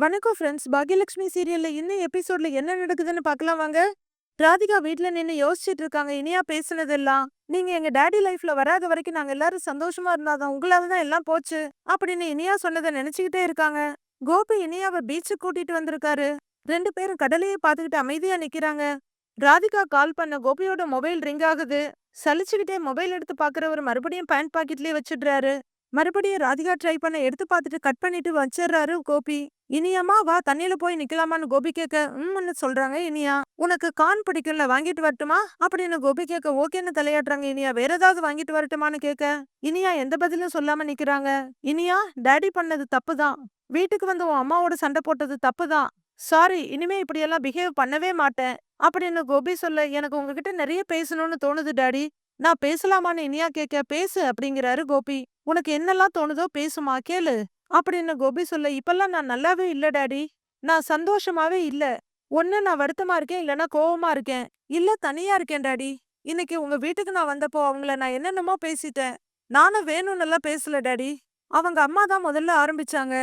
வணக்கம் ஃப்ரெண்ட்ஸ் பாக்யலட்சுமி சீரியல்ல இன்னும் எபிசோட்ல என்ன நடக்குதுன்னு பார்க்கலாம் வாங்க. ராதிகா வீட்ல நின்னு யோசிச்சுட்டு இருக்காங்க. இனியா பேசுனதெல்லாம் நீங்க எங்க டாடி லைஃப்ல வராத வரைக்கும் நாங்க எல்லாரும் சந்தோஷமா இருந்தாதான் உங்களால தான் எல்லாம் போச்சு அப்படின்னு இனியா சொன்னதை நினைச்சுக்கிட்டே இருக்காங்க. கோபி இனியாவை பீச்சுக்கு கூட்டிட்டு வந்திருக்காரு. ரெண்டு பேரும் கடலையே பார்த்துக்கிட்டு அமைதியா நிக்கிறாங்க. ராதிகா கால் பண்ண கோபியோட மொபைல் ரிங் ஆகுது. சலிச்சுக்கிட்டே மொபைல் எடுத்து பாக்குறவர் மறுபடியும் பேண்ட் பாக்கெட்லயே வச்சிடுறாரு. மறுபடியும் ராதிகா ட்ரை பண்ண எடுத்து பார்த்துட்டு கட் பண்ணிட்டு வச்சிடுறாரு கோபி. இனியம்மா வா தண்ணியில போய் நிக்கலாமான்னு கோபி கேட்க உம்னு சொல்றாங்க இனியா. உனக்கு கான் பிடிக்கும்ல வாங்கிட்டு வரட்டுமா? அப்படின்னு கோபி கேட்க ஓகேன்னு தலையாடுறாங்க இனியா வேற ஏதாவது வாங்கிட்டு வரட்டுமான்னு கேட்க இனியா எந்த பதிலும் சொல்லாம நிக்கிறாங்க. இனியா டாடி பண்ணது தப்புதான். வீட்டுக்கு வந்து உன் அம்மாவோட சண்டை போட்டது தப்புதான். சாரி இனிமே இப்படியெல்லாம் பிஹேவ் பண்ணவே மாட்டேன். அப்படின்னு கோபி சொல்ல எனக்கு உங்ககிட்ட நிறைய பேசணும்னு தோணுது டாடி நான் பேசலாமான்னு இனியா கேட்க பேசு அப்படிங்கிறாரு கோபி. உனக்கு என்னெல்லாம் தோணுதோ பேசுமா கேளு அப்படின்னு கோபி சொல்ல இப்பெல்லாம் நான் நல்லாவே இல்ல டாடி. நான் சந்தோஷமாவே இல்ல. ஒண்ணு நான் வருத்தமா இருக்கேன் இல்லனா கோவமா இருக்கேன். இல்ல தனியா இருக்கேன் டாடி. இன்னைக்கு உங்க வீட்டுக்கு நான் வந்தப்போ அவங்கள நான் என்னென்னமோ பேசிட்டேன். நானும் வேணும்னெல்லாம் பேசல டாடி. அவங்க அம்மா தான் முதல்ல ஆரம்பிச்சாங்க.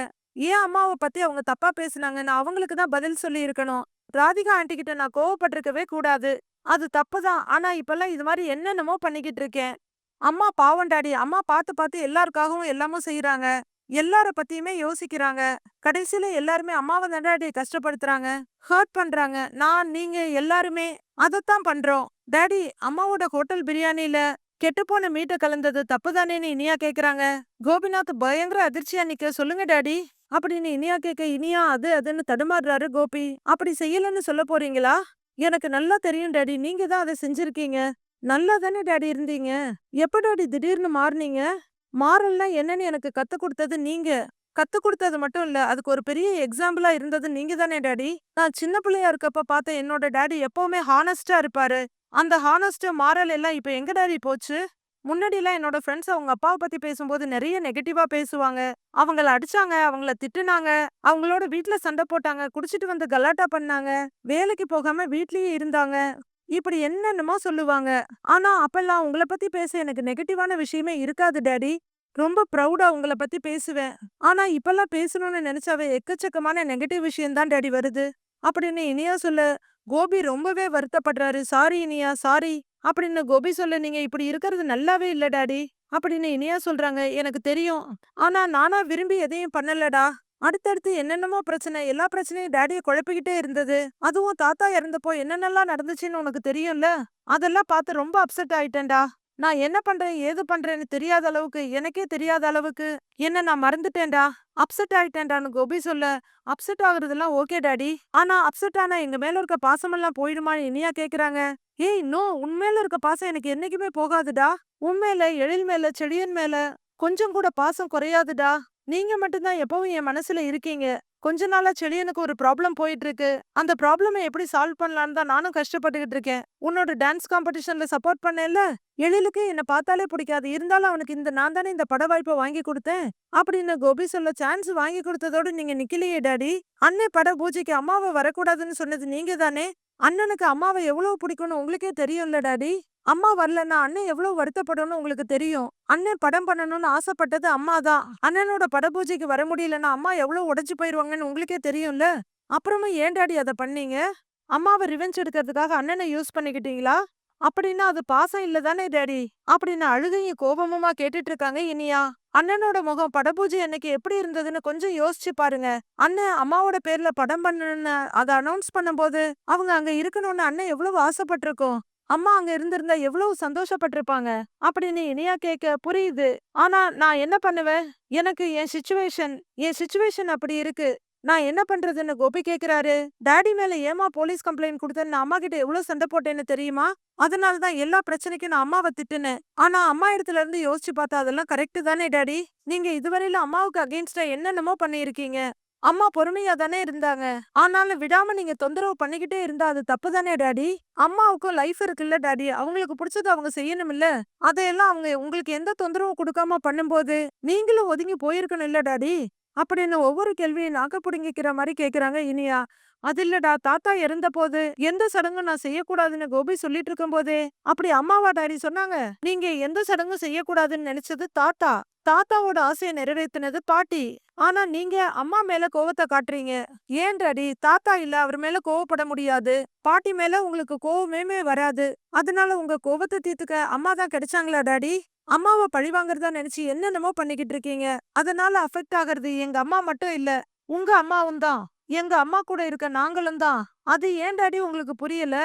ஏன் அம்மாவை பத்தி அவங்க தப்பா பேசுனாங்க நான் அவங்களுக்கு தான் பதில் சொல்லி இருக்கணும். ராதிகா ஆண்டி கிட்ட நான் கோவப்பட்டிருக்கவே கூடாது. அது தப்புதான். ஆனா இப்பெல்லாம் இது மாதிரி என்னென்னமோ பண்ணிக்கிட்டு இருக்கேன். அம்மா பாவம் டாடி. அம்மா பார்த்து பார்த்து எல்லாருக்காகவும் எல்லாமும் செய்யறாங்க எல்லார பத்தியுமே யோசிக்கிறாங்க. கடைசியில எல்லாருமே அம்மாவை தான் கஷ்டப்படுத்துறாங்க. ஹர்ட் பண்றாங்க. நான் நீங்க எல்லாருமே அதைத்தான் பண்றோம். டாடி அம்மாவோட ஹோட்டல் பிரியாணில கெட்டுப்போன மீட்டை கலந்தது தப்புதானேன்னு இனியா கேக்குறாங்க. கோபிநாத் பயங்கர அதிர்ச்சியா நிக்க. சொல்லுங்க டாடி. அப்படின்னு இனியா கேட்க இனியா அது அதுன்னு தடுமாறுறாரு கோபி. அப்படி செய்யலன்னு சொல்ல போறீங்களா? எனக்கு நல்லா தெரியும் டேடி. நீங்க தான் அதை செஞ்சிருக்கீங்க. நல்லா தானே டாடி இருந்தீங்க. எப்ப டாடி திடீர்னு மாறுனீங்க? மாறல்னா என்னன்னு எனக்கு கத்து கொடுத்தது நீங்க. கத்து கொடுத்தது மட்டும் இல்ல அதுக்கு ஒரு பெரிய எக்ஸாம்பிளா இருந்தது நீங்க தானே டேடி. நான் சின்ன பிள்ளையா இருக்கப்ப பார்த்த என்னோட டாடி எப்பவுமே ஹானஸ்டா இருப்பாரு. அந்த ஹானஸ்ட் மாறல் எல்லாம் இப்ப எங்க டாடி போச்சு? முன்னாடிலாம் என்னோட ஃப்ரெண்ட்ஸ் அவங்க அப்பாவை பத்தி பேசும்போது நிறைய நெகட்டிவா பேசுவாங்க. அவங்கள அடிச்சாங்க அவங்கள திட்டுனாங்க அவங்களோட வீட்ல சண்டை போட்டாங்க குடிச்சிட்டு வந்து கலாட்டா பண்ணாங்க வேலைக்கு போகாம வீட்லயே இருந்தாங்க. இப்படி என்னென்னமோ சொல்லுவாங்க. ஆனா அப்பெல்லாம் உங்கள பத்தி பேச எனக்கு நெகட்டிவான விஷயமே இருக்காது டேடி ரொம்ப ப்ரௌடா உங்கள பத்தி பேசுவேன். ஆனா இப்பெல்லாம் பேசணும்னு நினைச்சாவே எக்கச்சக்கமான நெகட்டிவ் விஷயம் தான் வருது. அப்படின்னு இனியா சொல்ல. கோபி ரொம்பவே வருத்தப்படுறாரு. சாரி இனியா சாரி அப்படின்னு கோபி சொல்ல நீங்க இப்படி இருக்கிறது நல்லாவே இல்ல டாடி அப்படின்னு இனியா சொல்றாங்க. எனக்கு தெரியும். ஆனா நானா விரும்பி எதையும் பண்ணலடா. அடுத்தடுத்து என்னென்னமோ பிரச்சனை எல்லா பிரச்சனையும் டாடிய குழப்பிக்கிட்டே இருந்தது. அதுவும் தாத்தா இறந்தப்போ என்னென்னலாம் நடந்துச்சுன்னு உனக்கு தெரியும்ல? அதெல்லாம் பார்த்து ரொம்ப அப்செட் ஆயிட்டேன்டா. நான் என்ன பண்றேன் ஏது பண்றேன்னு தெரியாத அளவுக்கு எனக்கே தெரியாத அளவுக்கு என்ன நான் மறந்துட்டேன்டா அப்செட் ஆயிட்டேன்டான்னு கோபி சொல்ல அப்செட் ஆகுறதெல்லாம் ஓகே டாடி. ஆனா அப்செட் ஆனா எங்க மேல இருக்க பாசமெல்லாம் போயிடுமான்னு இனியா கேக்குறாங்க. ஏய் நோ உண்மையில இருக்க பாசம் எனக்கு என்னைக்குமே போகாதுடா. உண்மையில எழில் மேல செடியன் மேல கொஞ்சம் கூட பாசம் குறையாதுடா. நீங்க மட்டும்தான் எப்பவும் என் மனசுல இருக்கீங்க. கொஞ்ச நாளா செழியனுக்கு ஒரு ப்ராப்ளம் போயிட்டு இருக்கு அந்த ப்ராப்ளமை எப்படி சால்வ் பண்ணலான்னு தான் நானும் கஷ்டப்பட்டுக்கிட்டு இருக்கேன். உன்னோட டான்ஸ் காம்படிஷன்ல சப்போர்ட் பண்ணேன்ல எழிலுக்கு என்ன பார்த்தாலே பிடிக்காது. இருந்தாலும் அவனுக்கு இந்த நான் தானே இந்த பட வாய்ப்பை வாங்கி கொடுத்தேன். அப்படின்னு கோபி சொல்ல சான்ஸ் வாங்கி கொடுத்ததோட நீங்க நிக்கலையே டாடி. அண்ணே பட பூஜைக்கு அம்மாவை வரக்கூடாதுன்னு சொன்னது நீங்க தானே அண்ணனுக்கு அம்மாவை எவ்வளவு பிடிக்கும்னு உங்களுக்கே தெரியும்ல டாடி. அம்மா வரலன்னா அண்ணன் எவ்வளவு வருத்தப்படும்னு உங்களுக்கு தெரியும். அண்ணன் படம் பண்ணணும்னு ஆசைப்பட்டது அம்மா தான். அண்ணனோட பட பூஜைக்கு வர முடியலன்னா அம்மா எவ்வளவு உடைஞ்சு போயிருவாங்கன்னு உங்களுக்கே தெரியும்ல? அப்புறமா ஏன் டாடி அதை பண்ணீங்க? அம்மாவை ரிவெஞ்ச் எடுக்கிறதுக்காக அண்ணனை யூஸ் பண்ணிக்கிட்டீங்களா? அப்படின்னா அது பாசம் இல்ல தானே அப்படின்னு அழுகையும் கோபமுமா கேட்டுட்டு இருக்காங்க இனியா. அண்ணனோட முகம் படபூஜை அன்னைக்கு எப்படி இருந்ததுன்னு கொஞ்சம் யோசிச்சு பாருங்க. அண்ணன் அம்மாவோட பேர்ல படம் பண்ணணும்னு அதை அனௌன்ஸ் பண்ணும்போது அவங்க அங்க இருக்கணும்னு அண்ணன் எவ்வளவு ஆசைப்பட்டிருக்கோம். அம்மா அங்க இருந்திருந்தா எவ்வளவு சந்தோஷப்பட்டிருப்பாங்க. அப்படின்னு இனியா கேட்க புரியுது. ஆனா நான் என்ன பண்ணுவேன்? எனக்கு என் சுச்சுவேஷன் என் சுச்சுவேஷன் அப்படி இருக்கு. நான் என்ன பண்றதுன்னு கோபி கேக்குறாரு. டாடி மேல ஏமா போலீஸ் கம்ப்ளைண்ட் கொடுத்தேன்னு அம்மா கிட்ட எவ்வளவு சண்டை போட்டேன்னு தெரியுமா? அதனால தான் எல்லா பிரச்சனைக்கும் நான் அம்மாவை திட்டுனேன். ஆனா அம்மா இடத்துல இருந்து யோசிச்சு பார்த்தா அதெல்லாம் கரெக்ட் தானே டாடி? நீங்க இதுவரையில அம்மாவுக்கு அகேன்ஸ்டா என்னென்னமோ பண்ணியிருக்கீங்க. அம்மா பொறுமையா தானே இருந்தாங்க. ஆனாலும் விடாம நீங்க தொந்தரவு பண்ணிக்கிட்டே இருந்தா அது தப்பு தானே டாடி? அம்மாவுக்கும் லைஃப் இருக்குல்ல டாடி? அவங்களுக்கு பிடிச்சது அவங்க செய்யணும் இல்ல அதையெல்லாம் அவங்க உங்களுக்கு எந்த தொந்தரவும் கொடுக்காம பண்ணும்போது நீங்களும் ஒதுங்கி போயிருக்கணும் இல்ல டாடி? அப்படின்னு ஒவ்வொரு கேள்வியும் நாக்க புடுங்கிக்கிற மாதிரி கேட்குறாங்க இனியா. அது இல்லடா தாத்தா இறந்த போது எந்த சடங்கும் நான் செய்யக்கூடாதுன்னு கோபி சொல்லிட்டு இருக்கும் போதே அப்படி அம்மாவா டாடி சொன்னாங்க. நீங்க எந்த சடங்கும் செய்யக்கூடாதுன்னு நினைச்சது தாத்தா. தாத்தாவோட ஆசையை நிறைவேற்றினது பாட்டி. ஆனா நீங்க அம்மா மேல கோவத்தை காட்டுறீங்க. ஏன் டாடி? தாத்தா இல்ல அவர் மேல கோவப்பட முடியாது. பாட்டி மேல உங்களுக்கு கோவமே வராது. அதனால உங்க கோவத்தை தீர்த்துக்க அம்மா தான் கிடைச்சாங்களா டாடி? அம்மாவை பழிவாங்கறதா நினைச்சு என்னென்னமோ பண்ணிக்கிட்டு இருக்கீங்க அதனால அஃபெக்ட் ஆகிறது எங்க அம்மா மட்டும் இல்ல உங்க அம்மாவும் தான். எங்க அம்மா கூட இருக்க நாங்களும் தான். அது ஏன் டாடி உங்களுக்கு புரியல?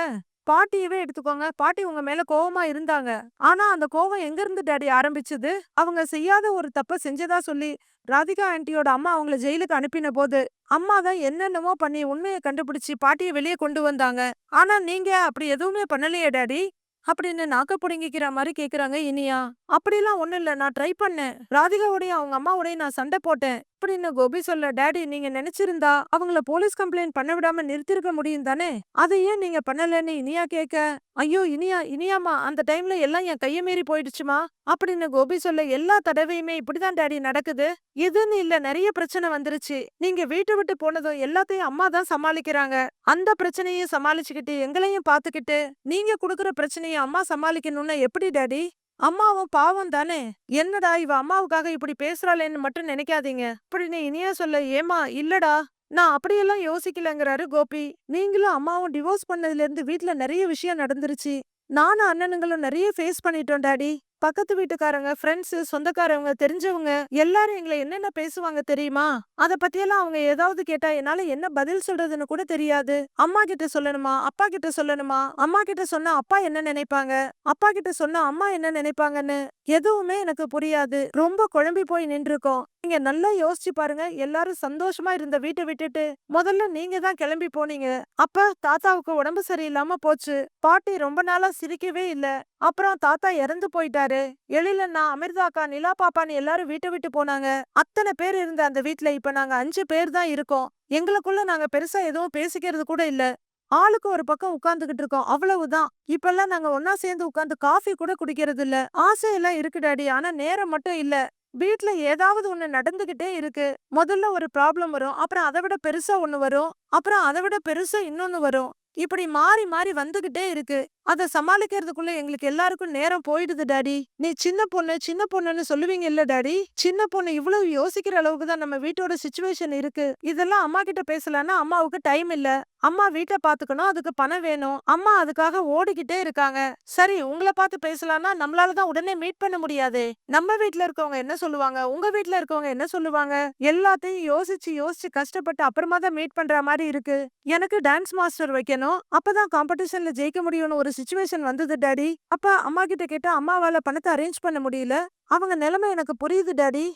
பாட்டியவே எடுத்துக்கோங்க. பாட்டி உங்க மேல கோவமா இருந்தாங்க. ஆனா அந்த கோவம் எங்க இருந்து டாடி ஆரம்பிச்சது? அவங்க செய்யாத ஒரு தப்ப செஞ்சதா சொல்லி ராதிகா ஆண்டியோட அம்மா அவங்கள ஜெயிலுக்கு அனுப்பின போது அம்மா தான் என்னென்னமோ பண்ணி உண்மையை கண்டுபிடிச்சு பாட்டியை வெளியே கொண்டு வந்தாங்க. ஆனா நீங்க அப்படி எதுவுமே பண்ணலையே டாடி. அப்படின்னு நாக்க புடுங்கிக்கிற மாதிரி கேக்குறாங்க இனியா. அப்படிலாம் ஒண்ணும் இல்ல. நான் ட்ரை பண்ணேன். ராதிகாவோடய அவங்க அம்மாவோடய நான் சண்டை போட்டேன். அப்படின்னு கோபி சொல்ல டேடி நீங்க நினைச்சிருந்தா அவங்கள போலீஸ் கம்ப்ளைண்ட் பண்ண விடாம நிறுத்திருக்க முடியும் தானே? அதை ஏன் நீங்க பண்ணலன்னு இனியா கேட்க ஐயோ இனியா இனியாமா அந்த டைம்ல எல்லாம் என் கைய மீறி போயிடுச்சுமா? அப்படின்னு கோபி சொல்ல எல்லா தடவையுமே இப்படிதான் டேடி நடக்குது. எதுன்னு இல்ல நிறைய பிரச்சனை வந்துருச்சு. நீங்க வீட்டை விட்டு போனதும் எல்லாத்தையும் அம்மா தான் சமாளிக்கிறாங்க. அந்த பிரச்சனையும் சமாளிச்சுக்கிட்டு எங்களையும் பாத்துக்கிட்டு நீங்க குடுக்கற பிரச்சனையை அம்மா சமாளிக்கணும்னா எப்படி டாடி? அம்மாவும் பாவம் தானே? என்னடா இவ அம்மாவுக்காக இப்படி பேசுறாளேன்னு மட்டும் நினைக்காதீங்க. அப்படின்னு இனியா சொல்ல ஏமா இல்லடா. நான் அப்படியெல்லாம் யோசிக்கலங்கிறாரு கோபி. நீங்களும் அம்மாவும் டிவோர்ஸ் பண்ணதுல இருந்து வீட்ல நிறைய விஷயம் நடந்துருச்சு. நானும் அண்ணனுங்களும் நிறைய ஃபேஸ் பண்ணிட்டோம் டாடி. பக்கத்து வீட்டுக்காரங்க ஃப்ரெண்ட்ஸ் சொந்தக்காரவங்க தெரிஞ்சவங்க எல்லாரும் எங்களை என்னென்ன பேசுவாங்க தெரியுமா? அத பத்தியெல்லாம் அவங்க ஏதாவது கேட்டா என்னால என்ன பதில் சொல்றதுன்னு கூட தெரியாது. அம்மா கிட்ட சொல்லணுமா? அப்பா கிட்ட சொல்லணுமா? அம்மா கிட்ட சொன்னா அப்பா என்ன நினைப்பாங்க? அப்பா கிட்ட சொன்னா அம்மா என்ன நினைப்பாங்கன்னு எதுவுமே எனக்கு புரியாது. ரொம்ப குழம்பி போய் நின்றுருக்கோம். நீங்க நல்லா யோசிச்சு பாருங்க. எல்லாரும் சந்தோஷமா இருந்த வீட்டை விட்டுட்டு முதல்ல நீங்க தான் கிளம்பி போனீங்க. அப்ப தாத்தாவுக்கு உடம்பு சரியில்லாம போச்சு. பாட்டி ரொம்ப நாளா சிரிக்கவே இல்ல. அப்புறம் தாத்தா இறந்து போயிட்டாரு. எழிலண்ணா அமிர்தாக்கா நிலா பாப்பான்னு எல்லாரும் வீட்டை விட்டு போனாங்க. அத்தனை பேர் இருந்த அந்த வீட்ல இப்ப நாங்க அஞ்சு பேர் தான் இருக்கோம். எங்களுக்குள்ள நாங்க பெருசா எதுவும் பேசிக்கிறது கூட இல்ல. ஆளுக்கு ஒரு பக்கம் உட்கார்ந்துகிட்டு இருக்கோம். அவ்வளவுதான். இப்பெல்லாம் நாங்க ஒன்னா சேர்ந்து உட்கார்ந்து காஃபி கூட குடிக்கிறது இல்ல. ஆசையெல்லாம் இருக்கு டாடி. ஆனா நேரம் மட்டும் இல்ல. வீட்ல ஏதாவது ஒண்ணு நடந்துகிட்டே இருக்கு. முதல்ல ஒரு ப்ராப்ளம் வரும். அப்புறம் அதை விட பெருசா ஒண்ணு வரும். அப்புறம் அதை விட பெருசா இன்னொன்னு வரும். இப்படி மாறி மாறி வந்துகிட்டே இருக்கு. அத சமாளிக்கிறதுக்குள்ள எங்களுக்கு எல்லாருக்கும் நேரம் போயிடுது டாடி. நீ சின்ன பொண்ணு சின்ன பொண்ணுன்னு சொல்லுவீங்க இல்ல டாடி? சின்ன பொண்ணு இவ்வளவு யோசிக்கிற அளவுக்கு தான் நம்ம வீட்டோட சுச்சுவேஷன் இருக்கு. இதெல்லாம் அம்மா கிட்ட பேசலன்னா அம்மாவுக்கு டைம் இல்ல. அம்மா வீட்டை பாத்துக்கணும் அதுக்கு பணம் வேணும். அம்மா அதுக்காக ஓடிக்கிட்டே இருக்காங்க. சரி உங்களை பார்த்து பேசலாம்னா நம்மளால தான் உடனே மீட் பண்ண முடியாது. நம்ம வீட்டுல இருக்கவங்க என்ன சொல்லுவாங்க? உங்க வீட்டுல இருக்கவங்க என்ன சொல்லுவாங்க? எல்லாத்தையும் யோசிச்சு யோசிச்சு கஷ்டப்பட்டு அப்புறமா தான் மீட் பண்ற மாதிரி இருக்கு. எனக்கு டான்ஸ் மாஸ்டர் வைக்கணும். அப்பதான் காம்படிஷன்ல ஜெயிக்க முடியும்னு ஒரு சுச்சுவேஷன் வந்தது டாடி. அப்ப அம்மா கிட்ட கேட்டா அம்மாவால பணத்தை அரேஞ்ச் பண்ண முடியல. அவங்க நிலைமை எனக்கு புரியுது டாடி.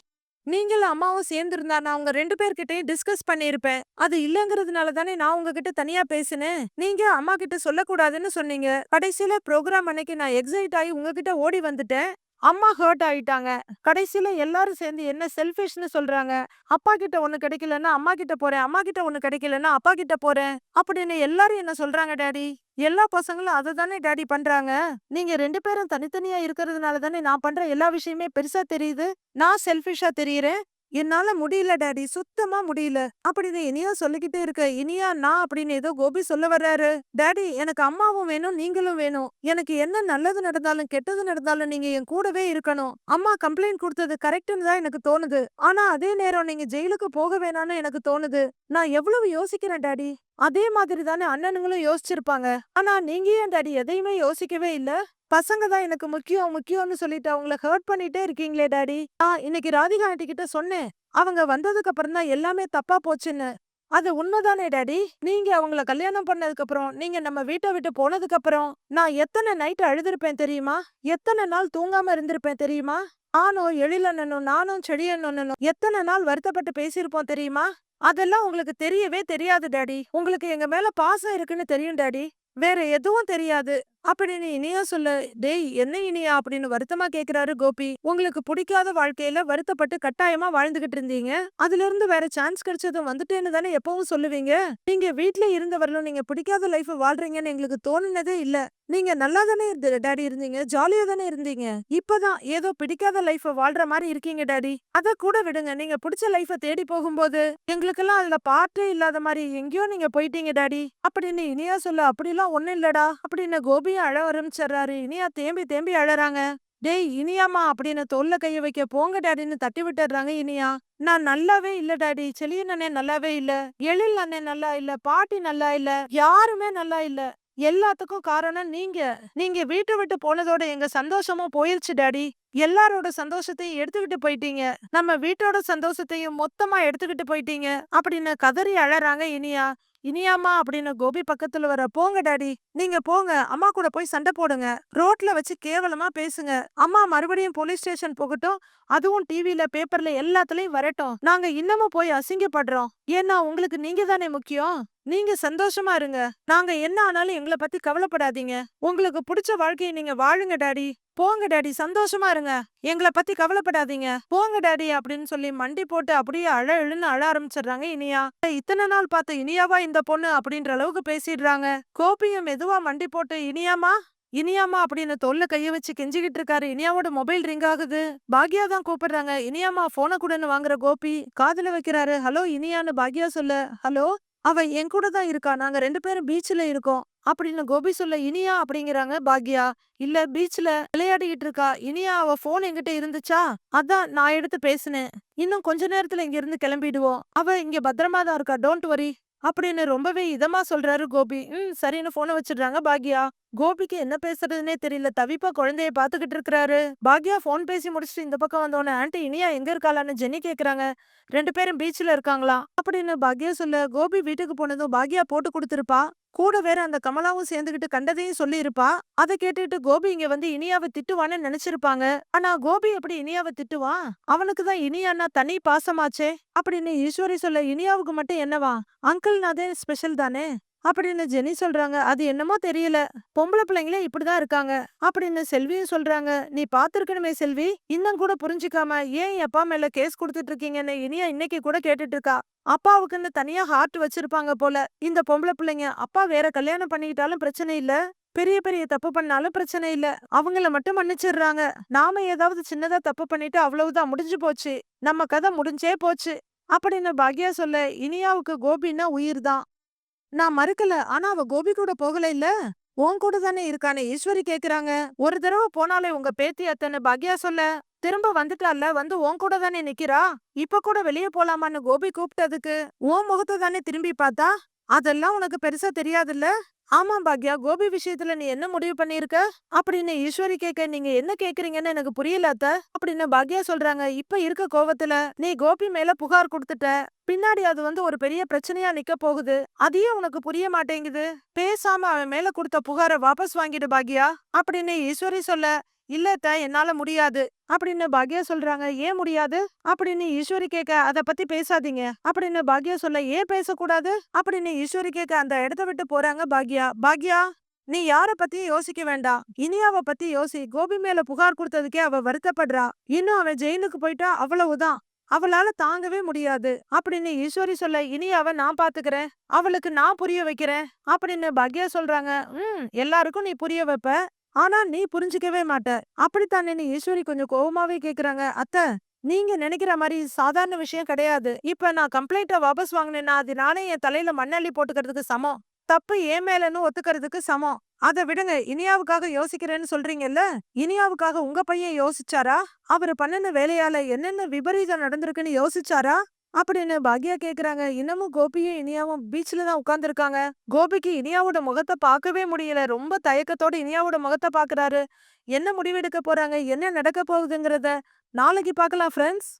நீங்களும் அம்மாவும் சேர்ந்து இருந்தா நான் உங்க ரெண்டு பேர்கிட்டயும் டிஸ்கஸ் பண்ணியிருப்பேன். அது இல்லங்கிறதுனால தானே நான் உங்ககிட்ட தனியா பேசினேன். நீங்க அம்மா கிட்ட சொல்லக்கூடாதுன்னு சொன்னீங்க. கடைசியில ப்ரோக்ராம் அன்னைக்கு நான் எக்ஸைட் ஆகி உங்ககிட்ட ஓடி வந்துட்டேன். அம்மா ஹர்ட் ஆயிட்டாங்க. கடைசியில எல்லாரும் சேர்ந்து என்ன செல்ஃபிஷ்னு சொல்றாங்க? அப்பா கிட்ட ஒண்ணு கிடைக்கலன்னா அம்மா கிட்ட போறேன் அம்மா கிட்ட ஒண்ணு கிடைக்கலன்னா அப்பா கிட்ட போறேன் அப்படின்னு எல்லாரும் என்ன சொல்றாங்க டாடி எல்லா பசங்களும் அதை தானே டாடி பண்றாங்க. நீங்க ரெண்டு பேரும் தனித்தனியா இருக்கிறதுனால தானே நான் பண்ற எல்லா விஷயமே பெருசா தெரியுது. நான் செல்ஃபிஷா தெரியுறேன். என்னால முடியல டாடி. சுத்தமா முடியல. அப்படின்னு இனியா சொல்லிக்கிட்டே இருக்க. இனியா நான் அப்படின்னு ஏதோ கோபி சொல்ல வர்றாரு. டாடி எனக்கு அம்மாவும் வேணும் நீங்களும் வேணும். எனக்கு என்ன நல்லது நடந்தாலும் கெட்டது நடந்தாலும் நீங்க என் கூடவே இருக்கணும். அம்மா கம்ப்ளைண்ட் கொடுத்தது கரெக்ட்னு தான் எனக்கு தோணுது. ஆனா அதே நேரம் நீங்க ஜெயிலுக்கு போக வேணாம்னு எனக்கு தோணுது. நான் எவ்வளவு யோசிக்கிறேன் டாடி. அதே மாதிரி தானே அண்ணனுங்களும் யோசிச்சிருப்பாங்க. ஆனா நீங்க ஏன் டாடி எதையுமே யோசிக்கவே இல்ல? பசங்க தான் எனக்கு முக்கியம் முக்கியம்னு சொல்லிட்டு அவங்கள ஹர்ட் பண்ணிட்டே இருக்கீங்களே டாடி. ஆ இன்னைக்கு ராதிகா ஆண்டி கிட்ட சொன்னேன். அவங்க வந்ததுக்கு அப்புறம் தான் எல்லாமே தப்பா போச்சுன்னு. அது உண்மைதானே டாடி? நீங்க அவங்கள கல்யாணம் பண்ணதுக்கு அப்புறம் நீங்க நம்ம வீட்டை விட்டு போனதுக்கு அப்புறம் நான் எத்தனை நைட் அழுதுருப்பேன் தெரியுமா? எத்தனை நாள் தூங்காம இருந்திருப்பேன் தெரியுமா? ஆனோ எழிலண்ணனும் நானும் செடியண்ணனும் எத்தனை நாள் வருத்தப்பட்டு பேசியிருப்போம் தெரியுமா? அதெல்லாம் உங்களுக்கு தெரியவே தெரியாது டாடி. உங்களுக்கு எங்க மேல பாசம் இருக்குன்னு தெரியும் டாடி. வேற எதுவும் தெரியாது. அப்படின்னு இனியா சொல்ல டேய் என்ன இனியா? அப்படின்னு வருத்தமா கேக்குறாரு கோபி. உங்களுக்கு பிடிக்காத வாழ்க்கையில வருத்தப்பட்டு கட்டாயமா வாழ்ந்துகிட்டு இருந்தீங்க. அதுல இருந்து வேற சான்ஸ் கிடைச்சதும் வந்துட்டேன்னு தானே எப்பவும் சொல்லுவீங்க? நீங்க வீட்டுல இருந்தவர்களும் நீங்க பிடிக்காத லைஃப் வாழ்றீங்கன்னு எங்களுக்கு தோணுனதே இல்ல. நீங்க நல்லா தானே இருந்து டாடி இருந்தீங்க. ஜாலியா தானே இருந்தீங்க. இப்பதான் ஏதோ பிடிக்காத லைஃப வாழ்ற மாதிரி இருக்கீங்க டாடி. அத கூட விடுங்க. நீங்க பிடிச்ச லைஃப தேடி போகும்போது எங்களுக்கெல்லாம் அதுல பாட்டே இல்லாத மாதிரி எங்கேயோ நீங்க போயிட்டீங்க டாடி. அப்படின்னு இனியா சொல்ல. அப்படிலாம் ஒண்ணும் இல்லடா அப்படின்னு கோபி கோபியும் அழ ஆரம்பிச்சிடுறாரு. இனியா தேம்பி தேம்பி அழறாங்க. டேய் இனியாமா அப்படின்னு தோல்ல கைய வைக்க போங்க டாடின்னு தட்டி விட்டுறாங்க இனியா. நான் நல்லாவே இல்ல டாடி. செலியன் அண்ணே நல்லாவே இல்ல. எழில் அண்ணே நல்லா இல்ல. பாட்டி நல்லா இல்ல. யாருமே நல்லா இல்ல. எல்லாத்துக்கும் காரணம் நீங்க. நீங்க வீட்டை விட்டு போனதோட எங்க சந்தோஷமும் போயிருச்சு டாடி. எல்லாரோட சந்தோஷத்தையும் எடுத்துக்கிட்டு போயிட்டீங்க. நம்ம வீட்டோட சந்தோஷத்தையும் மொத்தமா எடுத்துக்கிட்டு போயிட்டீங்க அப்படின்னு கதறி அழறாங்க இனியா. இனியாமா அப்படின்னு கோபி பக்கத்துல வர போங்க டாடி நீங்க போங்க அம்மா கூட போய் சண்டை போடுங்க ரோட்ல வச்சு கேவலமா பேசுங்க அம்மா மறுபடியும் போலீஸ் ஸ்டேஷன் போகட்டும் அதுவும் டிவில பேப்பர்ல எல்லாத்துலயும் வரட்டும் நாங்க இன்னமும் போய் அசிங்கப்படுறோம் ஏன்னா உங்களுக்கு நீங்க தானே முக்கியம்? நீங்க சந்தோஷமா இருங்க. நாங்க என்ன ஆனாலும் எங்களை பத்தி கவலைப்படாதீங்க. உங்களுக்கு பிடிச்ச வாழ்க்கையை நீங்க வாழுங்க டாடி. போங்க டாடி. சந்தோஷமா இருங்க. எங்களை பத்தி கவலைப்படாதீங்க. போங்க டாடி அப்படின்னு சொல்லி மண்டி போட்டு அப்படியே அழ எழுன்னு அழ ஆரம்பிச்சிடுறாங்க இனியா. இத்தனை நாள் பார்த்த இனியாவா இந்த பொண்ணு அப்படின்ற அளவுக்கு பேசிடுறாங்க. கோபியும் மெதுவா மண்டி போட்டு இனியாமா இனியாமா அப்படின்னு தொல்ல கைய வச்சு கெஞ்சிக்கிட்டு இருக்காரு. இனியாவோட மொபைல் ரிங் ஆகுது. பாக்யா தான் கூப்பிடுறாங்க. இனியாமா போன கூடன்னு வாங்குற கோபி. காதுல வைக்கிறாரு. ஹலோ இனியான்னு பாக்யா சொல்ல. ஹலோ அவ என் கூட தான் இருக்கா? நாங்க ரெண்டு பேரும் பீச்ல இருக்கோம். அப்படின்னு கோபி சொல்ல இனியா அப்படிங்கிறாங்க பாக்யா. இல்ல பீச்ல விளையாடிக்கிட்டு இருக்கா? இனியா அவ போன் என்கிட்ட இருந்துச்சா? அதான் நான் எடுத்து பேசினேன். இன்னும் கொஞ்ச நேரத்துல இங்க இருந்து கிளம்பிடுவோம். அவ இங்க பத்திரமா தான் இருக்கா? டோன்ட் வரி அப்படின்னு ரொம்பவே இதமா சொல்றாரு கோபி. ம் சரின்னு போனை வச்சிடுறாங்க பாக்யா. கோபிக்கு என்ன பேசுறதுனே தெரியல. தவிப்பா குழந்தைய பாத்துக்கிட்டு இருக்கிறாரு. பாக்யா போன் பேசி முடிச்சுட்டு இந்த பக்கம் வந்தோடனே ஆன்ட்டி இனியா எங்க இருக்காளான்னு ஜெனி கேக்குறாங்க. ரெண்டு பேரும் பீச்ல இருக்காங்களா? அப்படின்னு பாக்யா சொல்ல கோபி வீட்டுக்கு போனதும் பாக்யா போட்டு கொடுத்துருப்பா. கூட வேற அந்த கமலாவும் சேர்ந்துகிட்டு கண்டதையும் சொல்லியிருப்பா. அதை கேட்டுட்டு கோபி இங்க வந்து இனியாவை திட்டுவான்னு நினைச்சிருப்பாங்க. ஆனா கோபி எப்படி இனியாவை திட்டுவான் அவனுக்கு தான் இனியானா தனி பாசமாச்சே. அப்படின்னு ஈஸ்வரி சொல்ல இனியாவுக்கு மட்டும் என்னவா? அங்கிள் நாதே ஸ்பெஷல் தானே? அப்படின்னு ஜெனி சொல்றாங்க. அது என்னமோ தெரியல. பொம்பளை பிள்ளைங்களே இப்படிதான் இருக்காங்க. அப்படின்னு செல்வியும் சொல்றாங்க. நீ பாத்துருக்கணுமே செல்வி. இன்னும் கூட புரிஞ்சுக்காம ஏன் அப்பா மேல கேஸ் கொடுத்துட்டு இருக்கீங்கன்னு இனியா இன்னைக்கு கூட கேட்டுட்டு இருக்கா. அப்பாவுக்குன்னு தனியா ஹார்ட் வச்சிருப்பாங்க போல. இந்த பொம்பளை பிள்ளைங்க அப்பா வேற கல்யாணம் பண்ணிக்கிட்டாலும் பிரச்சனை இல்ல. பெரிய பெரிய தப்பு பண்ணாலும் பிரச்சனை இல்ல. அவங்கள மட்டும் மன்னிச்சிடுறாங்க. நாம ஏதாவது சின்னதா தப்பு பண்ணிட்டு அவ்வளவுதான் முடிஞ்சு போச்சு. நம்ம கதை முடிஞ்சே போச்சு. அப்படின்னு பாக்யா சொல்ல இனியாவுக்கு கோபின்னா உயிர் தான். நான் மறுக்கல. ஆனா அவ கோபி கூட போகல இல்ல? உன் கூட தானே இருக்கானே? ஈஸ்வரி கேக்குறாங்க. ஒரு தடவை போனாலே உங்க பேத்தி அத்தனை பாக்யா சொல்ல? திரும்ப வந்துட்டால வந்து உன் கூட தானே நிக்கிறா? இப்ப கூட வெளியே போலாமான்னு கோபி கூப்பிட்டதுக்கு உன் முகத்தை தானே திரும்பி பார்த்தா? அதெல்லாம் உனக்கு பெருசா தெரியாதுல்ல? ஆமா பாக்யா கோபி விஷயத்துல நீ என்ன முடிவு பண்ணிருக்க அப்படின்னு ஈஸ்வரி கேட்க நீங்க என்ன கேக்குறீங்கன்னு எனக்கு புரியல அத்த அப்படின்னு பாக்யா சொல்றாங்க. இப்ப இருக்க கோவத்துல நீ கோபி மேல புகார் கொடுத்துட்ட பின்னாடி அது வந்து ஒரு பெரிய பிரச்சனையா நிக்க போகுது. அதையே உனக்கு புரிய மாட்டேங்குது. பேசாம அவன் மேல கொடுத்த புகாரை வாபஸ் வாங்கிடு பாக்யா அப்படின்னு ஈஸ்வரி சொல்ல இல்லத்த என்னால முடியாது. அப்படின்னு பாக்யா சொல்றாங்க. ஏன் முடியாது? அப்படின்னு ஈஸ்வரி கேட்க அத பத்தி பேசாதீங்க. அப்படின்னு பாக்யா சொல்ல ஏன் பேசக்கூடாது? அப்படின்னு ஈஸ்வரி கேட்க அந்த இடத்த விட்டு போறாங்க பாக்யா. பாக்யா நீ யார பத்தியும் யோசிக்க வேண்டாம் இனியாவ பத்தி யோசி கோபி மேல புகார் கொடுத்ததுக்கே அவ வருத்தப்படுறா. இன்னும் அவன் ஜெயிலுக்கு போயிட்டா அவ்வளவுதான். அவளால தாங்கவே முடியாது. அப்படின்னு ஈஸ்வரி சொல்ல இனியாவ நான் பாத்துக்கிறேன். அவளுக்கு நான் புரிய வைக்கிறேன். அப்படின்னு பாக்யா சொல்றாங்க. உம் எல்லாருக்கும் நீ புரிய வைப்ப. ஆனா நீ புரிஞ்சுக்கவே மாட்ட. அப்படித்தானே? ஈஸ்வரி கொஞ்சம் கோவமாவே கேக்குறாங்க. அத்த நீங்க நினைக்கிற மாதிரி சாதாரண விஷயம் கிடையாது. இப்ப நான் கம்ப்ளைண்ட்டை வாபஸ் வாங்கினேன்னா அது நானே என் தலையில மண்ணள்ளி போட்டுக்கிறதுக்கு சமம். தப்பு ஏன் மேலன்னு ஒத்துக்கிறதுக்கு சமம். அத விடுங்க. இனியாவுக்காக யோசிக்கிறேன்னு சொல்றீங்கல்ல? இனியாவுக்காக உங்க பையன் யோசிச்சாரா? அவர் பண்ணின வேலையால என்னென்ன விபரீதம் நடந்திருக்குன்னு யோசிச்சாரா? அப்படின்னு பாக்யா கேக்குறாங்க. இன்னமும் கோபியும் இனியாவும் பீச்ல தான் உட்கார்ந்துருக்காங்க. கோபிக்கு இனியாவோட முகத்தை பார்க்கவே முடியல. ரொம்ப தயக்கத்தோட இனியாவோட முகத்தை பாக்குறாரு. என்ன முடிவெடுக்க போறாங்க? என்ன நடக்க போகுதுங்கிறத நாளைக்கு பார்க்கலாம் ஃப்ரெண்ட்ஸ்